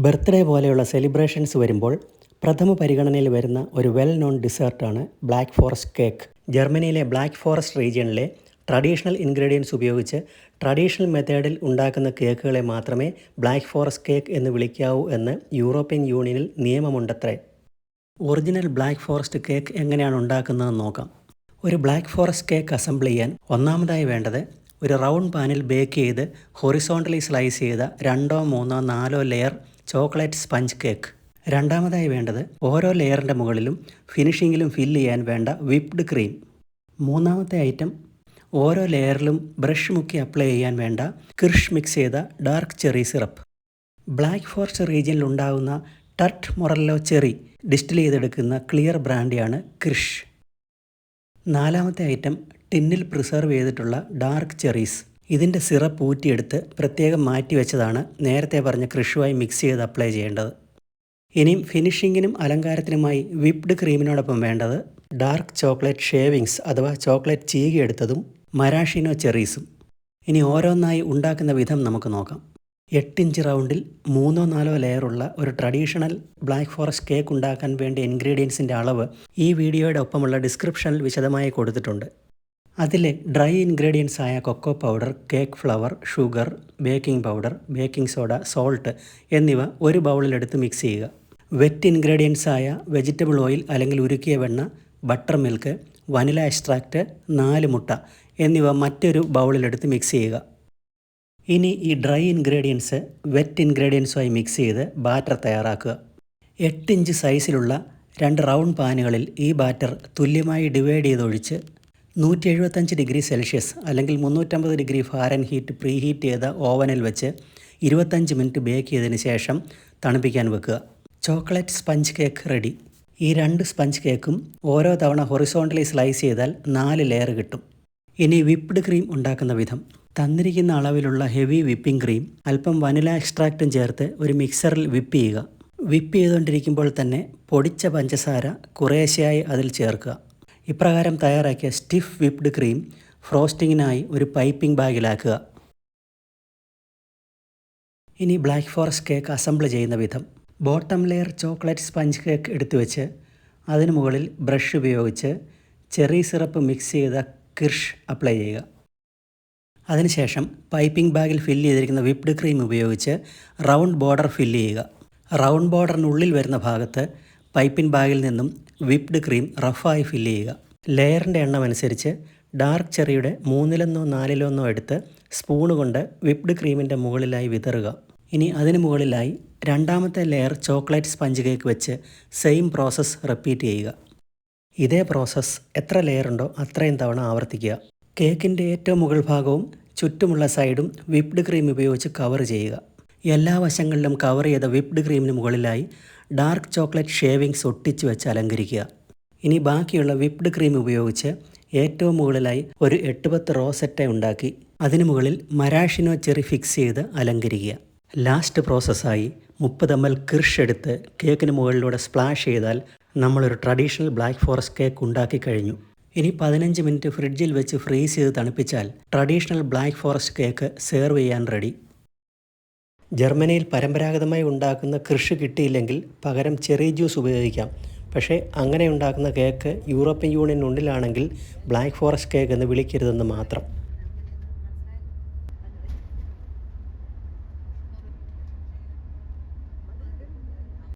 Birthday പോലെയുള്ള celebrations വരുമ്പോൾ പ്രഥമ പരിഗണനയിൽ വരുന്ന ഒരു വെൽ നോൺ ഡിസേർട്ടാണ് ബ്ലാക്ക് ഫോറസ്റ്റ് കേക്ക് ജർമ്മനിയിലെ ബ്ലാക്ക് ഫോറസ്റ്റ് റീജിയണിലെ ട്രഡീഷണൽ ഇൻഗ്രീഡിയൻസ് ഉപയോഗിച്ച് ട്രഡീഷണൽ മെത്തേഡിൽ ഉണ്ടാക്കുന്ന കേക്കുകളെ മാത്രമേ ബ്ലാക്ക് ഫോറസ്റ്റ് കേക്ക് എന്ന് വിളിക്കാവൂ എന്ന് യൂറോപ്യൻ യൂണിയനിൽ നിയമമുണ്ടത്രേ. ഒറിജിനൽ ബ്ലാക്ക് ഫോറസ്റ്റ് കേക്ക് എങ്ങനെയാണ് ഉണ്ടാക്കുന്നതെന്ന് നോക്കാം. ഒരു ബ്ലാക്ക് ഫോറസ്റ്റ് കേക്ക് അസംബിൾ ചെയ്യാൻ ഒന്നാമതായി വേണ്ടത് ഒരു റൗണ്ട് പാനിൽ ബേക്ക് ചെയ്ത് ഹൊറിസോണ്ടലി സ്ലൈസ് ചെയ്ത രണ്ടോ മൂന്നോ നാലോ ലെയർ ചോക്ലേറ്റ് സ്പഞ്ച് കേക്ക്. രണ്ടാമതായി വേണ്ടത് ഓരോ ലെയറിന്റെ മുകളിലും ഫിനിഷിങ്ങിലും ഫില്ല് ചെയ്യാൻ വേണ്ട വിപ്ഡ് ക്രീം. മൂന്നാമത്തെ ഐറ്റം ഓരോ ലെയറിലും ബ്രഷ് മുക്കി അപ്ലൈ ചെയ്യാൻ വേണ്ട കിർഷ് മിക്സ് ചെയ്ത dark cherry syrup. Black Forest റീജിയനിൽ ഉണ്ടാകുന്ന ടർട്ട് മൊറല്ലോ ചെറി ഡിസ്റ്റിൽ ചെയ്തെടുക്കുന്ന ക്ലിയർ ബ്രാൻഡിയാണ് ക്രിഷ് നാലാമത്തെ ഐറ്റം ടിന്നിൽ പ്രിസർവ് ചെയ്തിട്ടുള്ള ഡാർക്ക് ചെറീസ്. ഇതിന്റെ സിറപ്പ് ഊറ്റിയെടുത്ത് പ്രത്യേകം മാറ്റി വെച്ചതാണ് നേരത്തെ പറഞ്ഞ ക്രിഷുമായി മിക്സ് ചെയ്ത് അപ്ലൈ ചെയ്യേണ്ടത്. ഇനിയും ഫിനിഷിങ്ങിനും അലങ്കാരത്തിനുമായി വിപ്ഡ് ക്രീമിനോടൊപ്പം വേണ്ടത് ഡാർക്ക് ചോക്ലേറ്റ് ഷേവിങ്സ് അഥവാ ചോക്ലേറ്റ് ചീകിയെടുത്തതും മരാഷിനോ ചെറീസും ഇനി ഓരോന്നായി ഉണ്ടാക്കുന്ന വിധം നമുക്ക് നോക്കാം. എട്ടിഞ്ച് റൗണ്ടിൽ മൂന്നോ നാലോ ലെയറുള്ള ഒരു ട്രഡീഷണൽ ബ്ലാക്ക് ഫോറസ്റ്റ് കേക്ക് ഉണ്ടാക്കാൻ വേണ്ട ഇൻഗ്രീഡിയൻസിന്റെ അളവ് ഈ വീഡിയോയുടെ ഒപ്പമുള്ള ഡിസ്ക്രിപ്ഷനിൽ വിശദമായി കൊടുത്തിട്ടുണ്ട്. അതിലെ ഡ്രൈ ഇൻഗ്രീഡിയൻസ് ആയ cocoa powder cake flour sugar baking powder baking soda salt എന്നിവ ഒരു ബൗളിലെടുത്ത് മിക്സ് ചെയ്യുക. വെറ്റ് ഇൻഗ്രീഡിയൻസ് ആയ വെജിറ്റബിൾ ഓയിൽ അല്ലെങ്കിൽ ഉരുക്കിയ വെണ്ണ ബട്ടർ മിൽക്ക് വനില എക്സ്ട്രാക്റ്റ് നാല് മുട്ട എന്നിവ മറ്റൊരു ബൗളിലെടുത്ത് മിക്സ് ചെയ്യുക. ഇനി ഈ ഡ്രൈ ഇൻഗ്രീഡിയൻസ് വെറ്റ് ഇൻഗ്രീഡിയൻസുമായി മിക്സ് ചെയ്ത് ബാറ്റർ തയ്യാറാക്കുക. എട്ട് ഇഞ്ച് സൈസിലുള്ള രണ്ട് റൗണ്ട് പാനുകളിൽ ഈ ബാറ്റർ തുല്യമായി ഡിവൈഡ് ചെയ്തൊഴിച്ച് നൂറ്റി എഴുപത്തഞ്ച് ഡിഗ്രി സെൽഷ്യസ് അല്ലെങ്കിൽ മുന്നൂറ്റമ്പത് degree Fahrenheit preheat ചെയ്ത ഓവനിൽ വെച്ച് ഇരുപത്തഞ്ച് മിനിറ്റ് ബേക്ക് ചെയ്തതിന് ശേഷം തണുപ്പിക്കാൻ വെക്കുക. Chocolate sponge cake ready. ഈ രണ്ട് സ്പഞ്ച് കേക്കും ഓരോ തവണ ഹൊറിസോണ്ടലി സ്ലൈസ് ചെയ്താൽ നാല് ലെയർ കിട്ടും. ഇനി വിപ്ഡ് ക്രീം ഉണ്ടാക്കുന്ന വിധം. തന്നിരിക്കുന്ന അളവിലുള്ള ഹെവി വിപ്പിംഗ് ക്രീം അല്പം വനില എക്സ്ട്രാക്റ്റും ചേർത്ത് ഒരു മിക്സറിൽ വിപ്പ് ചെയ്യുക. വിപ്പ് ചെയ്തുകൊണ്ടിരിക്കുമ്പോൾ തന്നെ പൊടിച്ച പഞ്ചസാര കുറേശ്ശെയായി അതിൽ ചേർക്കുക. ഇപ്രകാരം തയ്യാറാക്കിയ സ്റ്റിഫ് വിപ്ഡ് ക്രീം ഫ്രോസ്റ്റിങ്ങിനായി ഒരു പൈപ്പിംഗ് ബാഗിലാക്കുക ഇനി ബ്ലാക്ക് ഫോറസ്റ്റ് കേക്ക് അസംബിൾ ചെയ്യുന്ന വിധം bottom layer chocolate sponge cake എടുത്തു വെച്ച് അതിനു മുകളിൽ ബ്രഷ് ഉപയോഗിച്ച് ചെറി സിറപ്പ് മിക്സ് ചെയ്ത കിർഷ് അപ്ലൈ ചെയ്യുക. അതിനുശേഷം പൈപ്പിംഗ് ബാഗിൽ ഫില്ല് ചെയ്തിരിക്കുന്ന വിപ്ഡ് ക്രീം ഉപയോഗിച്ച് റൗണ്ട് ബോർഡർ ഫില്ല് ചെയ്യുക. റൗണ്ട് ബോർഡറിനുള്ളിൽ വരുന്ന ഭാഗത്ത് പൈപ്പിംഗ് ബാഗിൽ നിന്നും വിപ്ഡ് ക്രീം റഫായി ഫില്ല് ചെയ്യുക. ലെയറിന്റെ എണ്ണം അനുസരിച്ച് ഡാർക്ക് ചെറിയുടെ മൂന്നിലൊന്നോ നാലിലൊന്നോ എടുത്ത് സ്പൂണ് കൊണ്ട് വിപ്ഡ് ക്രീമിന്റെ മുകളിലായി വിതറുക. ഇനി അതിന് മുകളിലായി രണ്ടാമത്തെ ലെയർ ചോക്ലേറ്റ് സ്പഞ്ച് കേക്ക് വെച്ച് സെയിം പ്രോസസ്സ് റിപ്പീറ്റ് ചെയ്യുക. ഇതേ പ്രോസസ്സ് എത്ര ലെയർ ഉണ്ടോ അത്രയും തവണ ആവർത്തിക്കുക. കേക്കിന്റെ ഏറ്റവും മുകൾ ഭാഗവും ചുറ്റുമുള്ള സൈഡും വിപ്ഡ് ക്രീം ഉപയോഗിച്ച് കവർ ചെയ്യുക. എല്ലാ വശങ്ങളിലും കവർ ചെയ്ത വിപ്ഡ് ക്രീമിന് മുകളിലായി ഡാർക്ക് ചോക്ലേറ്റ് ഷേവിങ്സ് ഒട്ടിച്ച് വെച്ച് അലങ്കരിക്കുക. ഇനി ബാക്കിയുള്ള വിപ്ഡ് ക്രീം ഉപയോഗിച്ച് ഏറ്റവും മുകളിലായി ഒരു എട്ട് പത്ത് റോസെറ്റ ഉണ്ടാക്കി അതിനു മുകളിൽ മരാഷിനോ ചെറി ഫിക്സ് ചെയ്ത് അലങ്കരിക്കുക. ലാസ്റ്റ് പ്രോസസ്സായി മുപ്പത് എം എൽ കിർഷ് എടുത്ത് കേക്കിന് മുകളിലൂടെ സ്പ്ലാഷ് ചെയ്താൽ നമ്മളൊരു ട്രഡീഷണൽ ബ്ലാക്ക് ഫോറസ്റ്റ് കേക്ക് ഉണ്ടാക്കി കഴിഞ്ഞു. ഇനി പതിനഞ്ച് മിനിറ്റ് ഫ്രിഡ്ജിൽ വെച്ച് ഫ്രീസ് ചെയ്ത് തണുപ്പിച്ചാൽ traditional black forest cake serve ചെയ്യാൻ റെഡി. ജർമ്മനിയിൽ പരമ്പരാഗതമായി ഉണ്ടാക്കുന്ന കൃഷി കിട്ടിയില്ലെങ്കിൽ പകരം ചെറി ജ്യൂസ് ഉപയോഗിക്കാം. പക്ഷേ അങ്ങനെ ഉണ്ടാക്കുന്ന കേക്ക് യൂറോപ്യൻ യൂണിയൻ യൂണിയനുള്ളിലാണെങ്കിൽ ബ്ലാക്ക് ഫോറസ്റ്റ് കേക്ക് എന്ന് വിളിക്കരുതെന്ന് മാത്രം.